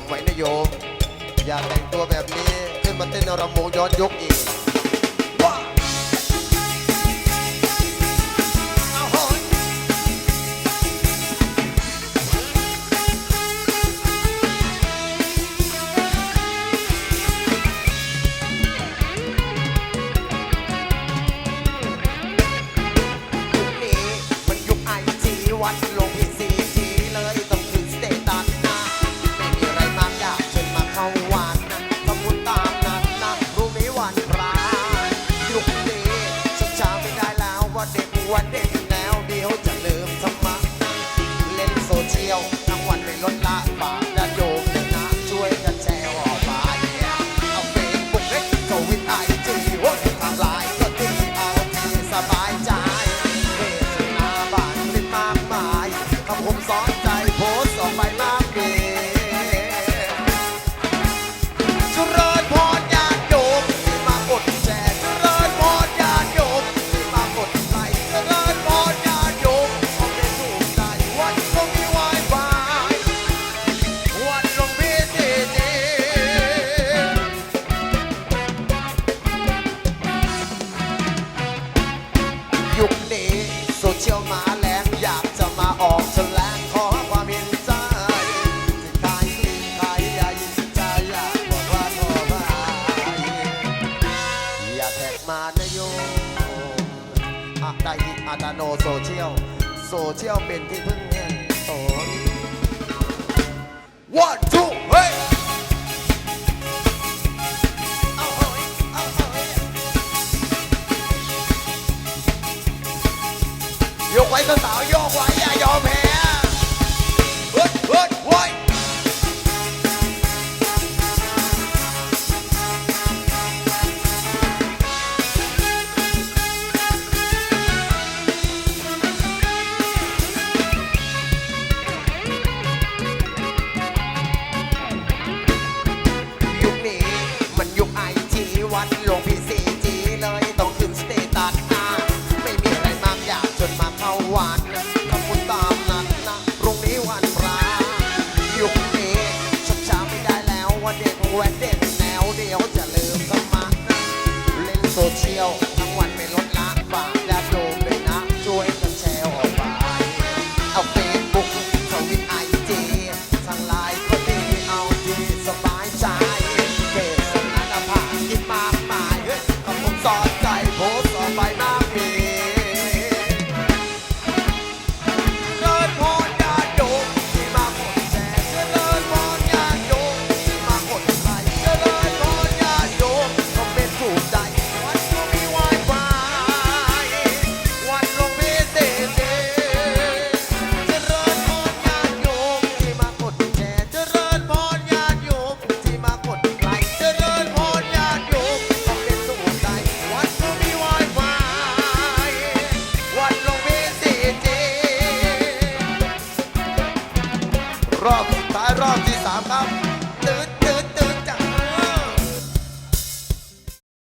ำไว้นโยม อย่าแต่งตัวแบบนี้ขึ้นมาเต้นรำวงย้อนยกอีกวัน วันเด็กแนวเดียวจะลืมธรรมะเล่นโซเชียลทั้งวันไม่ลดละบาปญาโยมเลยนะช่วยกันแชร์ออกมาเนี่เอาเฟซบุ๊กเล็กโควิดไอจีโอ้ยทำลายก็ดีเอาทีสบาย ได้ที่อาตาโนโซเชียลโซเชียลเป็นที่พึ่งแห่งตน one two hey เอาเฮ้ยเอาเฮ้ยยกไว้ก็สาวยกไว้อย่ายอมแพ้เฮ้ยเฮ้ย 手机要 ท้ายรอบที่สามครับตืดตืด